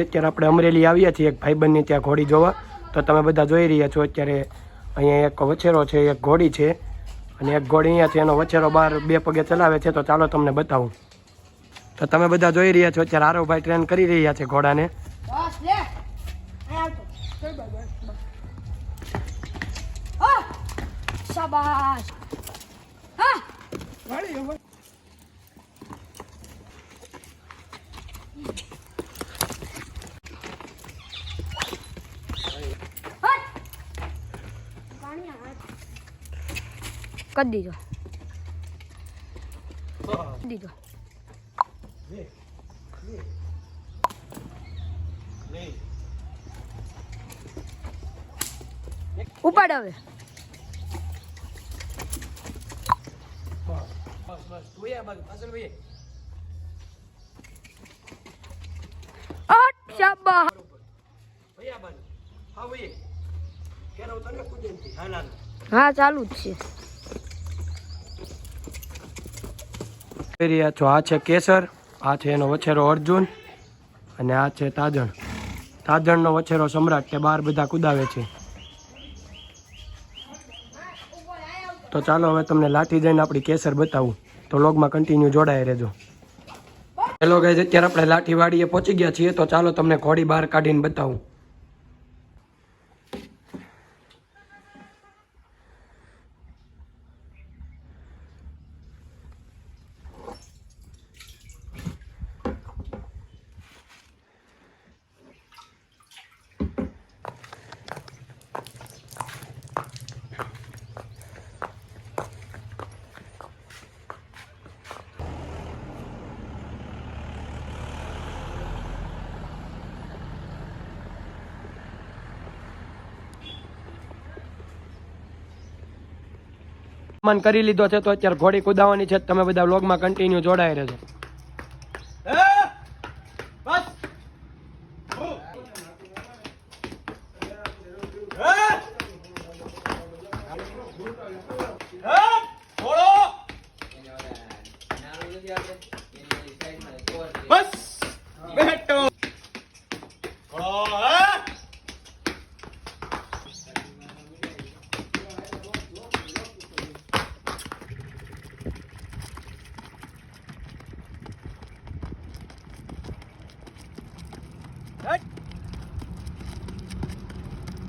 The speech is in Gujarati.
અત્યારે આપણે અમરેલી આવ્યા છીએ એક ભાઈબંધની ત્યાં ઘોડી જોવા. તો તમે બધા જોઈ રહ્યા છો અત્યારે અહીંયા એક વછેરો છે એક ઘોડી છે. અને એક ઘોડી અહીંયા છે એનો વછેરો બહાર બે પગે ચલાવે છે. તો ચાલો તમને બતાવું. તો તમે બધા જોઈ રહ્યા છો અત્યારે આરવભાઈ ટ્રેન કરી રહ્યા છે ઘોડાને. બસ લે. અહીં દીધો દીધો ઉપાડ હવે. હા શાબાશ. હા કરી દીધો દીધો ઉપાડ હવે અટ શાબાશ હા, ચાલુ જ છે. રહ્યા છો આ છે કેસર, આ છે એનો વછેરો અર્જુન અને આ છે તાજણ. તાજણનો વછેરો સમ્રાટ કે બાર બધા કુદાવે છે. તો ચાલો હવે તમને લાઠી જઈને આપણી કેસર બતાવું. તો લોગમાં કન્ટિન્યુ જોડાય રહેજો. હેલો ગાઈઝ અત્યારે આપણે લાઠી વાડીએ પહોંચી ગયા છીએ, તો ચાલો તમને ઘોડી બહાર કાઢીને બતાવું. મન કરી લીધો છે, તો અત્યારે ઘોડી કુદાવાની છે. તમે બધા વ્લોગમાં કન્ટિન્યુ જોડાઈ રહેજો.